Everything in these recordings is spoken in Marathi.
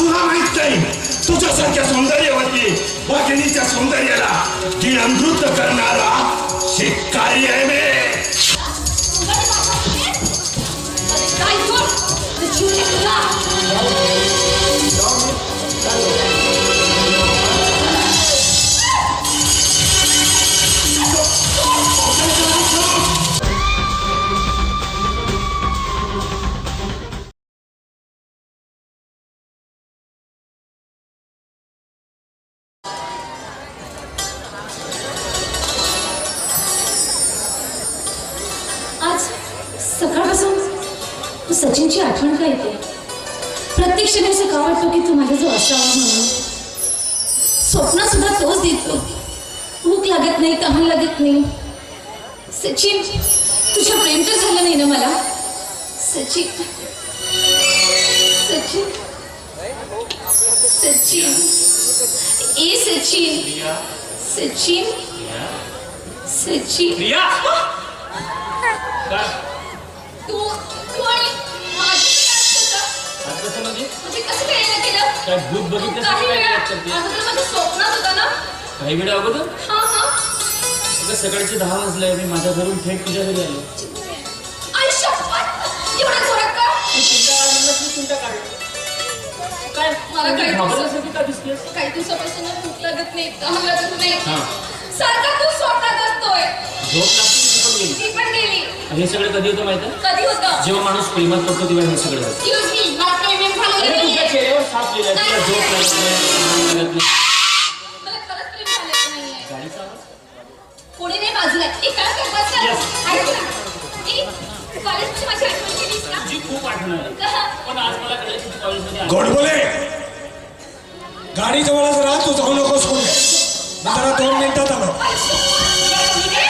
तुला माहीत नाही तुझ्यासारख्या सौंदर्यवती वाघिणीच्या सौंदर्याला ती अमृत करणारा शिकारी आहे मी काय you. झालं नाही ना मला? सचिन. सचिन. सचिन. ए सचिन. सचिन. सचिन. प्रिया! काय तू तू आणि म्हणजे म्हणजे कसं काय नाही केलं काय भूत बघितलं काही वेळा लक्षात येईल? आता तर माझ्या स्वप्नात होता ना? काही वेळ अगोदर? हा हा. अगं सकाळचे दहा वाजले मी माझ्या घरून थेट तुझ्या घरी आलो. मला काही दिवसापासून लागत नाही तहान लागत नाही हा. सारखा तू स्वप्नात असतोय झोप लागते की ती पण गेली ती पण गेली आणि हे सगळं कधी होतं माहिती? कधी होतं जेव्हा माणूस प्रेमात पडतो तेव्हा हे सगळं होतं. एक्सक्यूज मी मला पेमेंट झालेलं अरे तुझ्या नाहीये चेहऱ्यावर साफ लिहिलंय तुला झोप लागत नाही तहान लागत नाही मला खरंच प्रेम झालेलं नाहीये गाडीचा आवाज? कोणी नाही बाजूला एक काम कर बस कर. Yes. ऐक ना ए, तू कॉलेजची माझी आठवण केलीस का तुझी खूप आठवण? पण आज मला कळलं की तू कॉलेजमध्ये आली. गोड बोले गाडी जवळच राहा तू जाऊ नकोस कोण मी जरा दोन मिनिटात आलो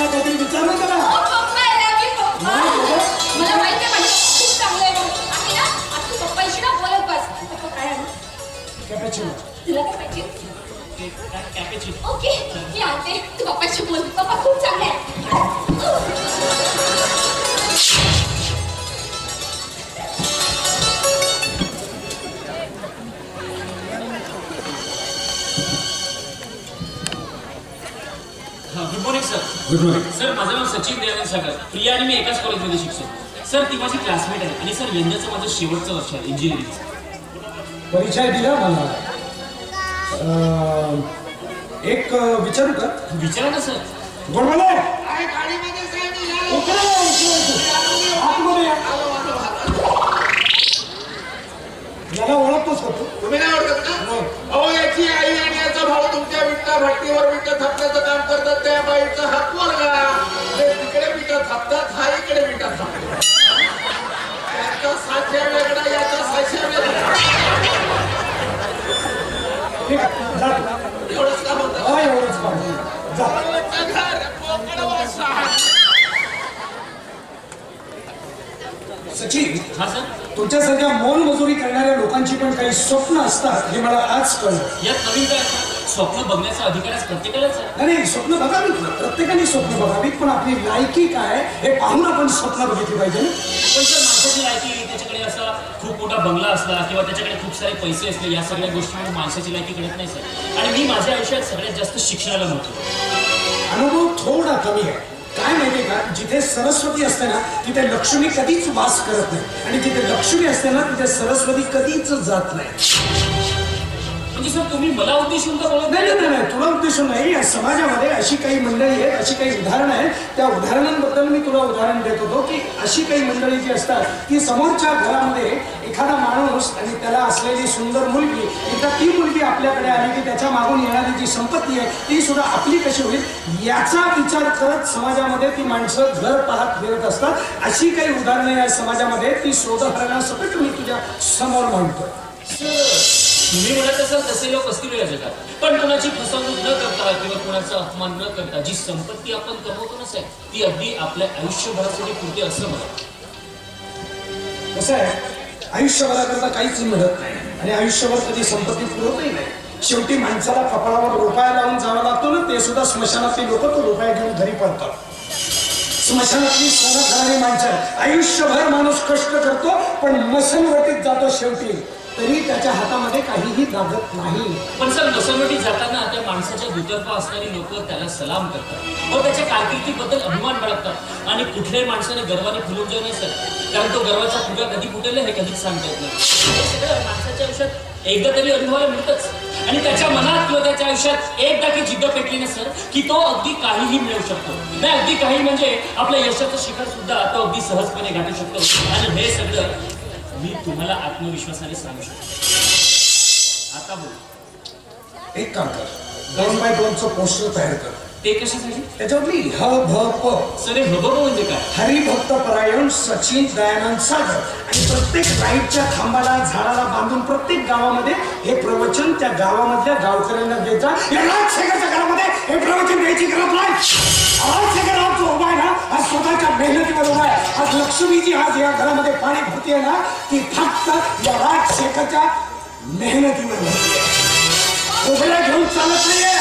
कॉफी नाश्ता काहीतरी प्रिया आणि मी एकाच कॉलेजमध्ये शिकतो सर ती माझी क्लासमेट आहे. आणि सर यंदाचं माझं शेवटचं वर्ष आहे इंजिनिअरिंग परिचय दिला मला. एक विचारू का? विचारा ना सर. याला ओळखतोस का तू? तुम्ही नाही ओळखत का अहो याची आई भाऊ तुमच्या विटा भट्टीवर विटा थापण्याचं काम करतात त्या बाईचा हात वर्गा. ते तिकडे विटा थापतात हा इकडे विटा थापतात याचा वेगळा याचा साच्या वेगळा. एवढंच का म्हणतात. सचिन तुमच्यासारख्या मोलमजुरी करणाऱ्या लोकांची पण काही स्वप्न असतात हे मला आज कळलं. यात नवीन काय? स्वप्न बघण्याचा अधिकारच प्रत्येकालाच आहे. नाही स्वप्न बघावीत ना प्रत्येकाने स्वप्न बघावीत पण आपली लायकी काय हे पाहून आपण स्वप्न बघितली पाहिजे ना. पण सर माणसाची लायकी त्याच्याकडे असा खूप मोठा बंगला असला किंवा त्याच्याकडे खूप सारे पैसे असले या सगळ्या गोष्टी माणसाची लायकी कळत नाही सर. आणि मी माझ्या आयुष्यात सगळ्यात जास्त शिक्षणाला महत्त्व अनुभव थोडा कमी आहे. काय माहितीये का? जिथे सरस्वती असते ना तिथे लक्ष्मी कधीच वास करत नाही. आणि जिथे लक्ष्मी असते ना तिथे सरस्वती कधीच जात नाही. म्हणजे सर तुम्ही मला उद्देशून तर बोलत नाही नाही. नाही, नाही तुला उद्देशून नाही. या समाजामध्ये अशी काही मंडळी आहेत अशी काही उदाहरणं आहेत. त्या उदाहरणांबद्दल मी तुला उदाहरण देत होतो की अशी काही मंडळी जी असतात की समोरच्या घरामध्ये एखादा माणूस आणि त्याला असलेली सुंदर मुलगी एकदा ती मुलगी आपल्याकडे आली की त्याच्या मागून येणारी जी संपत्ती आहे ती सुद्धा आपली कशी होईल? याचा विचार करत समाजामध्ये ती माणसं घर पाहत फिरत असतात. अशी काही उदाहरणं या समाजामध्ये ती शोधहरणासकट मी तुझ्या समोर मांडतो. तुम्ही म्हणत असाल तसे लोक असतील या जगात. पण कोणाची फसवणूक न करता किंवा कोणाचा अपमान न करता जी संपत्ती आपण कमवतो ना साहेब ती अगदी आपल्या आयुष्यभरासाठी पुरते असं म्हणत कसं आहे? आयुष्यभराकरता काहीच मिळत नाही. आणि आयुष्यभर कधी संपत्ती पुरवतही नाही. शेवटी माणसाला कपाळावर रोपाया लावून जावं लागतो ना ते सुद्धा स्मशानातले लोक तो रोपाया घेऊन घरी पडतात स्मशानातली सणा माणसं आयुष्यभर माणूस कष्ट करतो पण मसनवटीत जातो शेवटी. तरी त्याच्या हातामध्ये काहीही लागत नाही. पण सर मसनवटीत जाताना त्या माणसाच्या दुतर्फा असणारी लोक त्याला सलाम करतात. व त्याच्या कारकिर्दीबद्दल अभिमान बाळगतात. आणि कुठल्याही माणसाने गर्वाने फुलून जाऊ नये सर. कारण तो गर्वाचा फुगा कधी फुटेल हे कधीच सांगता येत नाही. हे सगळं माणसाच्या आयुष्यात एकदा तरी अनुभवायला मिळतच. आणि त्याच्या मनात किंवा त्याच्या आयुष्यात एकदा की जिद्द पेटली ना सर की तो अगदी काहीही मिळवू शकतो. नाही अगदी काही म्हणजे आपल्या यशाचं शिखर सुद्धा तो अगदी सहजपणे गाठू शकतो. आणि हे सगळं मी तुम्हाला आत्मविश्वासाने सांगू शकतो. आता बोल. एक काम कर. दोन बाय दोनचं पोस्टर तयार कर. ते कशासाठी? त्याच्यावरली ह भ प. सर हे भबक म्हणजे काय? हरिभक्त परायण सचिन दयानंद सागर. आणि प्रत्येक लाईटच्या खांबाला झाडाला बांधून प्रत्येक गावामध्ये हे प्रवचन त्या गावामधल्या गावकऱ्यांना देत जा या राजशेखरच्या घरामध्ये हे प्रवचन द्यायची गरज नाही. राजशेखर आज जो उभा आहे ना आज स्वतःच्या मेहनतीवर उभा आहे. आज लक्ष्मीजी आज या घरामध्ये पाणी भरतीये ना ती फक्त या राजशेखरच्या मेहनतीवर भरती आहे उभ्या घेऊन चालत नाहीये.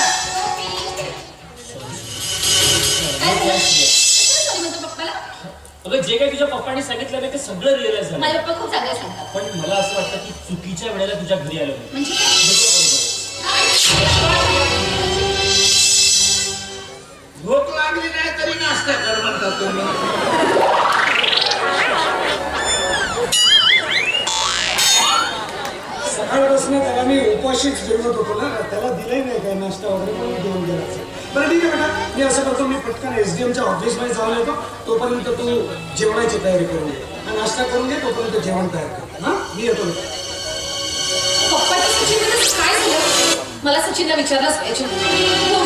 काय झालं? म्हणतो पप्पाला? अगं जे काही तुझ्या पप्पांनी सांगितलं ना ते सगळं रिअलाइज झालं माझे पप्पा खूप चांगले सांगतात पण मला असं वाटतं की चुकीच्या वेळेला तुझ्या घरी आलो मी म्हणजे भूक लागली नाही तरी नाश्ता कर तुम्ही सकाळपासून त्याला मी उपाशीच फिरवत होतो ना त्याला दिलंही नाही काय नाश्ता वगैरे पण घेऊन गेला. बरं ठीक आहे बेटा. मी असं करतो मी पटकन एस डी एमच्या ऑफिसमध्ये जाऊन येतो. तोपर्यंत तू जेवणाची तयारी करून घे. आणि नाश्ता करून घे तोपर्यंत जेवण तयार कर. हां? मी येतो पप्पाच्या सचिनमध्ये काय झालं? मला सचिनला विचारलंच पाहिजे हो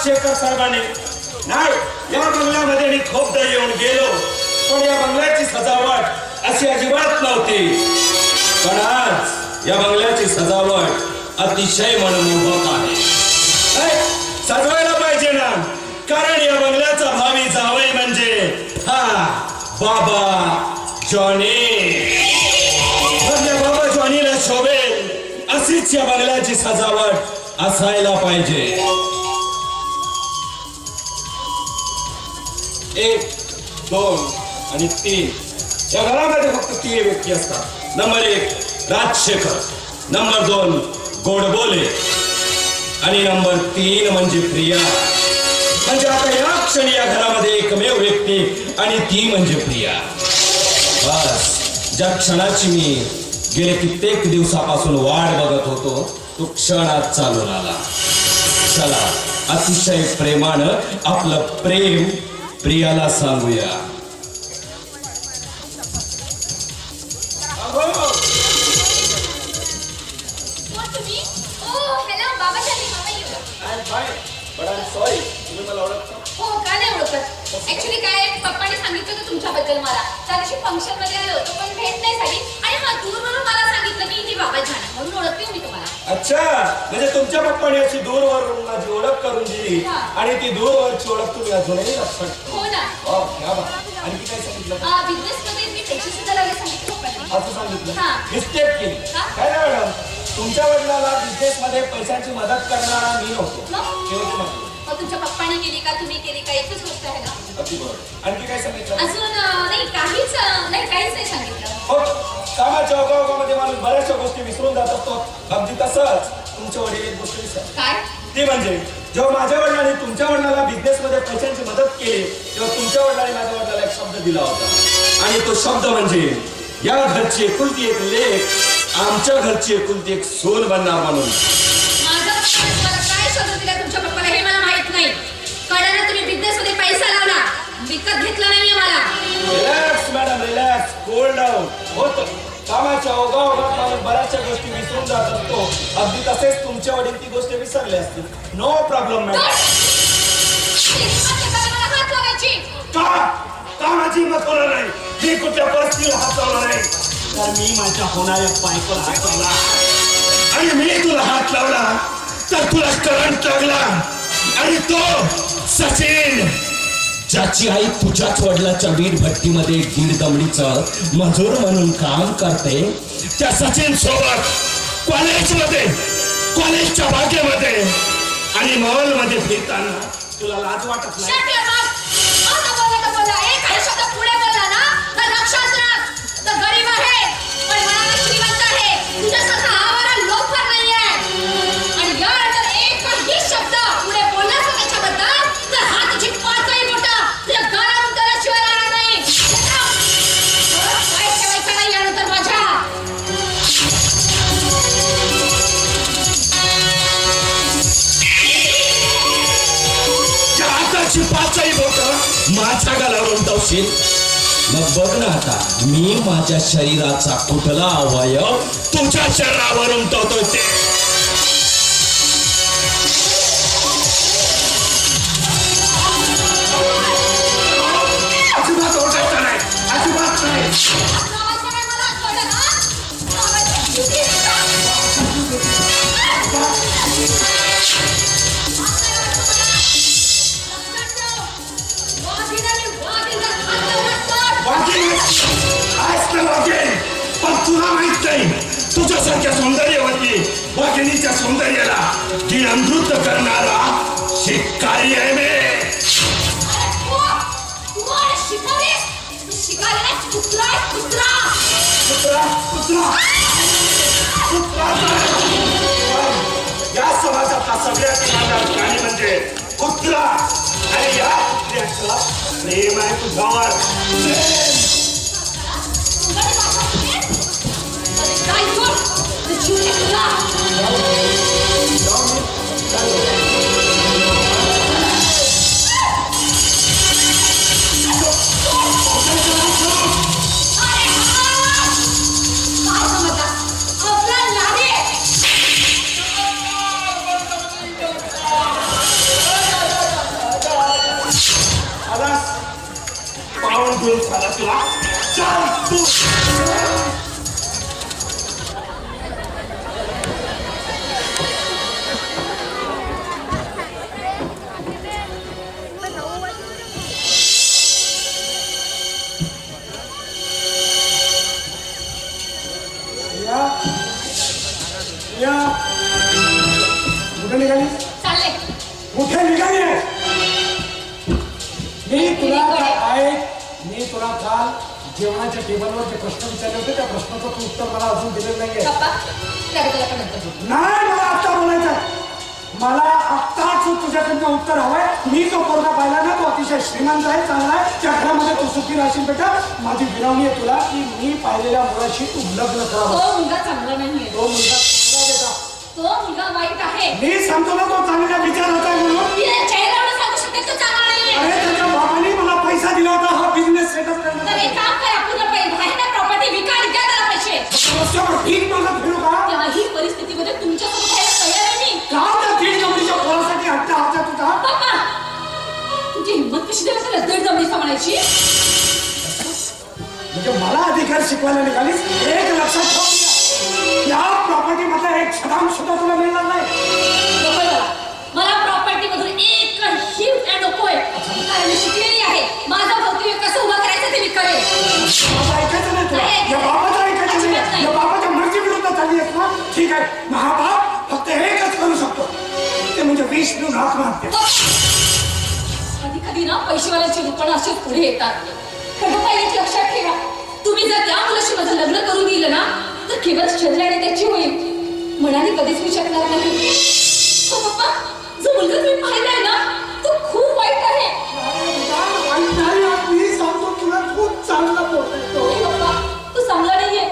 राजशेखर साहेबांनी. नाही या बंगल्यामध्ये मी खूपदा येऊन गेलो पण या बंगल्याची सजावट अशी अजिबात नव्हती. पण आज या बंगल्याची सजावट अतिशय मनमोहक आहे. सजवायला पाहिजे ना कारण या बंगल्याचा भावी जावई म्हणजे हा बाबा जॉनी. बाबा जॉनीला शोभेल अशीच या बंगल्याची सजावट असायला पाहिजे. एक दोन आणि तीन. या घरामध्ये फक्त तीन व्यक्ती असतात. नंबर एक राजशेखर. नंबर दोन गोडबोले. आणि नंबर तीन म्हणजे प्रिया. म्हणजे आता या क्षणी या घरामध्ये एकमेव व्यक्ती आणि ती म्हणजे प्रिया. बस. ज्या क्षणाची मी गेले कित्येक दिवसापासून वाट बघत होतो तो क्षण आज चालून आला. चला अतिशय प्रेमानं आपलं प्रेम Priyala Sarvya. ऍक्च्युली काय पप्पाने सांगितलं होतं तुमच्याबद्दल मला त्या दिवशी फंक्शनमध्ये आलो होतो पण भेट नाही झाली आणि हा दूरवरून मला सांगितलं की ही बाबा आहे म्हणून ओळखते मी तुम्हाला अच्छा म्हणजे तुमच्या पप्पाने अशी दूरवरून माझी ओळख करून दिली हा. आणि ती दूरवरची ओळख तुम्ही अजूनही लक्षात ठेवा. हो ना. आणखी काय सांगितलं बिझनेस मध्ये मी पैसे सुद्धा लागले सांगितलं पप्पांनी असं सांगितलं हा. मिस्टेक केली हा? काय नाही मॅडम तुमच्या वडिलाला बिझनेस मध्ये पैशांची मदत करणारा मी नव्हतो मग? म्हटलं. मग तुमच्या पप्पाने केली का तुम्ही केली का एकच गोष्ट आहे ना. अगदी बरोबर. आणखी काय सांगितलं अजून अं, नाही काहीच अं, नाही काहीच नाही सांगितलं. हो कामाच्या ओघाओघामध्ये माणूस बऱ्याचशा गोष्टी विसरून जात असतो. अगदी तसंच तुमच्या वडील एक गोष्ट विसर काय? ती म्हणजे जेव्हा माझ्या वडिलांनी तुमच्या वडिलाला बिझनेस मध्ये पैशांची मदत केली तेव्हा तुमच्या वडिलांनी माझ्या वडिलाला एक शब्द दिला होता. आणि तो शब्द म्हणजे या घरची एकुलती एक लेख आमच्या घरची एकुलती एक सोन बनणार म्हणून. विकत घेतला नाहीये मला. Relax madam relax cold down होत. कामाच्या ओघाओघात माणूस बऱ्याचशा गोष्टी विसरून जात असतो. अगदी तसेच तुमच्या वडील ती गोष्ट विसरले असतील. नो प्रॉब्लेम मॅडम का? का माझी हिंमत होणार नाही? मी कुठल्या परिस्थितीला हात लावला नाही? तर मी माझ्या होणाऱ्या बायकोला हात लावला आणि मी तुला हात लावला तर तुला करंट लागला. आणि तो सचिन. ज्याची आई तुझ्याच वडिलाच्या वीर भट्टीमध्ये गीर दमडीचं मजूर म्हणून काम करते त्या सचिन सोबत कॉलेजमध्ये कॉलेजच्या बागेमध्ये आणि मॉलमध्ये फिरताना तुला लाज वाटत नाही बोला ना, तर लक्षात राख. गरीब आहे, पण श्रीमंत आहे. तुझ्यासारखा गालावरून मग बघ ना आता मी माझ्या शरीराचा कुठला अवयव तुझ्या शरीरावर उमटवतो ते. अजिबात ओरडायचं नाही. अजिबात नाही. तुला माहीत नाही. तुझ्यासारख्या सौंदर्यवती वाघिणीच्या सौंदर्याला गिळंकृत करणारा शिकारी आहे मी. कुत्रा कुत्रा कुत्रा. या समाजातला सगळ्यात माझा प्राणी म्हणजे कुत्रा. आणि या कुत्र्याचं प्रेम आहे तुझ्यावर. प्रेम I thought that you had love. कुठे निघाली मी तुला काय मी तुला काल जेवणाच्या टेबलवर जे प्रश्न विचारले होते. त्या प्रश्नाचं तू उत्तर मला अजून दिलेलं नाहीये. नाही मला आत्ता बोलायचं मला आत्ताच तुझ्याकडनं उत्तर हवंय. मी जो पोरगा पाहिला ना तो अतिशय श्रीमंत आहे चांगला आहे. त्या घरामध्ये तू सुखी राहशील बेटा. माझी विनवणी आहे तुला की मी पाहिलेल्या मुलाशी तू लग्न करावं तो मुलगा तो मुलगा वाईट आहे. मी सांगतो ना तो चांगला विचार होता म्हणून. तिला चेहऱ्यावर सांगू शकते तो चांगला नाहीये अरे त्याच्या बाबांनी मला पैसा दिला होता हा बिझनेस सेटअप तर करण्यासाठी. एक काम करा पूर्ण पैसे आहे ना प्रॉपर्टी विका आणि द्या त्याला पैसे. रस्त्यावर भीक मागत फिरू का? तेव्हा ही परिस्थितीमध्ये तुमच्यासोबत राहायला तयार आहे मी. का त्या दीड नवरीच्या पोरासाठी हट्टा हट्टा तुझा. पप्पा तुझी हिंमत कशी दिली त्याला दीड म्हणायची? म्हणजे मला अधिकार शिकवायला निघालीस? एक लक्षात ठेव. या प्रॉपर्टी मधला एक शतांश सुद्धा तुला मिळणार नाही. नकोय मला मला प्रॉपर्टी मधून एकही रुपया नकोय. कारण मी शिकलेली आहे. माझा भक्ती कसं उभा करायचं ते मी करेन ऐकायचं नाही तुला. नाही. या बाबाचं ऐकायचं अजिबात नाही. नाही. या बाबाच्या मर्जी विरुद्ध चालली आहेस ना? ठीक आहे. मग हा बाप फक्त एकच करू शकतो. ते म्हणजे विष पिऊन आत्महत्या कधी कधी ना पैसेवाल्याची दुकानं अशीच पुढे येतात. पण पप्पा एक लक्षात ठेवा. तुम्ही जर त्या मुलाशी माझं लग्न करून दिलं ना तर केवळ शरीराने त्याची होईल म्हणाने कधीच मी शकणार नाही. पप्पा जो मुलगा तुम्ही पाहिलाय ना तो खूप वाईट आहे. नाही मी सांगतो तुला खूप चांगला पप्पा तो चांगला नाहीये.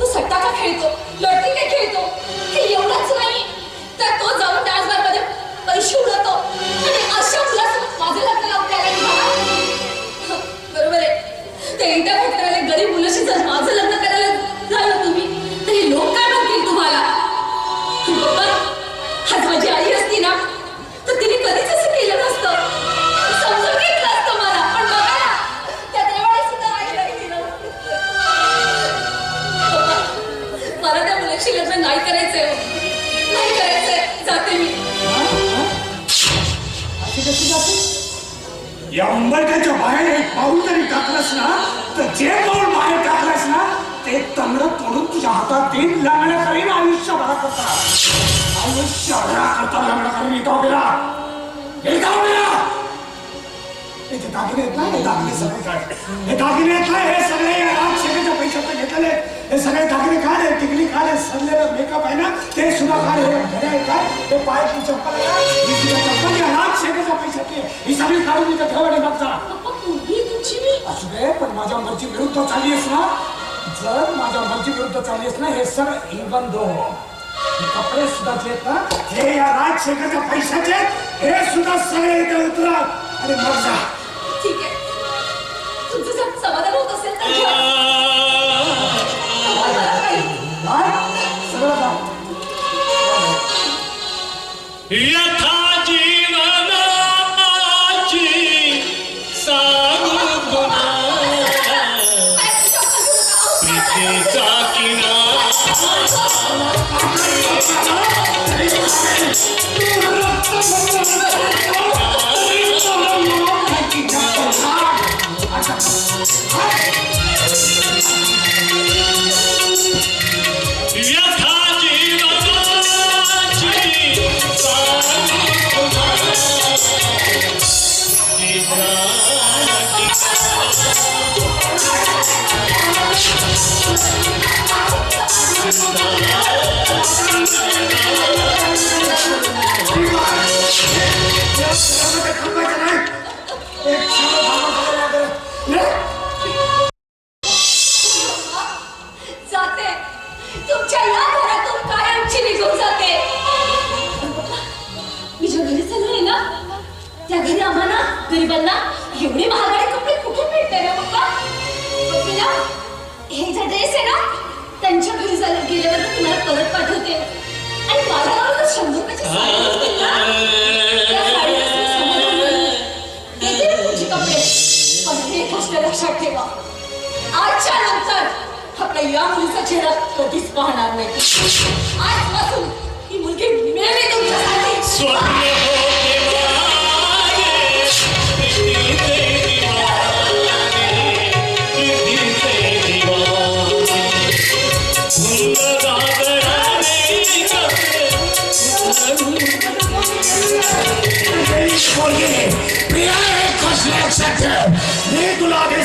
तो सट्टा का खेळतो लढती खेळतो हे एवढंच नाही. तर तो जाऊन डान्समध्ये पैसे उडवतो. आणि अशा मुलासोबत माझं लग्न लावून द्यायला बरोबर आहे. त्या गरीब मुलाशी जर माझं लग्न या उंबरठ्याच्या बाहेर एक पाऊल जरी टाकलंस ना तर जे पाऊल बाहेर टाकलंस ना ते तंगड तोडून तुझ्या हातात देईन लग्न करीन आयुष्यभराकरता आयुष्यभराकरता लग्न करीन. इथं गेला इथं गेला जे दागिने आहेत ना हे दागिने सगळे. काय हे दागिने आहेत ना हे सगळे या राजशेखरच्या पैशात घेतलेले. हे सगळे दागिने काय आहेत टिकली काय आहे सडलेलं मेकअप आहे ना ते सुद्धा काय हे आहे काय हे पायाची चप्पल आहे ना ही सुद्धा चप्पल या राजशेखरच्या पैशातली आहे. ही सगळी काढून इथं ठेव आणि मग जा. पप्पा पोरगी तुमची मी असू दे पण माझ्या मर्जी विरुद्ध चालली आहेस ना. जर माझ्या मर्जी विरुद्ध चालली आहेस ना हे सगळं इवन दो हे कपडे सुद्धा जे आहेत ना हे या राजशेखरच्या पैशाचे आहेत. हे सुद्धा सगळे इथे उतरा आणि मग जा. ठीक आहे तुमचं जर समाधान होत असेल तर घ्या. मला काही काय सगळं जा यथा जीवनाची सांगू पुन्हा प्रीतीचा किनारा यथा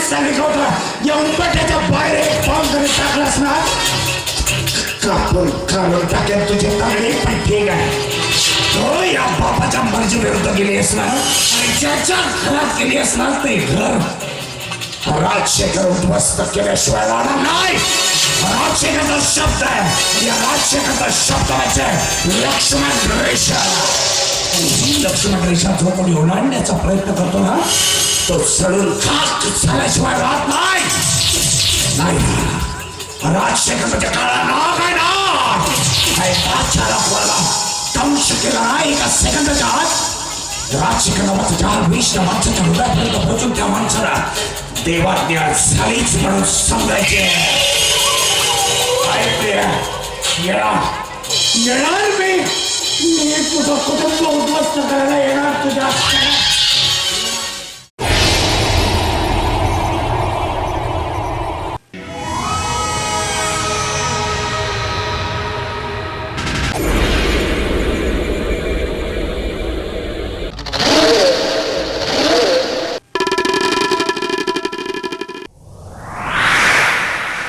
सांगितलं होतं. या उंबरठ्याच्या बाहेर एक पाऊल जरी टाकलास ना कापून काढून टाकेल तुझे तांगडी पण ठीक आहे तो या बापाच्या मर्जी विरुद्ध गेली असणार आणि ज्याच्या घरात गेली असणार ते घर. राजशेखर उद्ध्वस्त केल्याशिवाय राहणार नाही. राजशेखरचा शब्द आहे. या राजशेखरचा शब्द म्हणजे लक्ष्मण रेषा लक्ष्मण रेषा जो कोणी ओलांडण्याचा प्रयत्न करतो ना सडून खाक झाल्याशिवाय राहत नाही. राजशेखरच्या काळात म्हणजे काळा नाग आहे ना. राजाला पोराला दंश केला नाही एका सेकंदाच्या आत. राजशिक नावाचं जहाल माणसाच्या हृदयापर्यंत पोहोचून त्या माणसाला देवाज्ञा झालीच म्हणून समजायचे येणार येणार मी. मी तुझं कुटुंब उद्ध्वस्त करायला येणार तुझ्या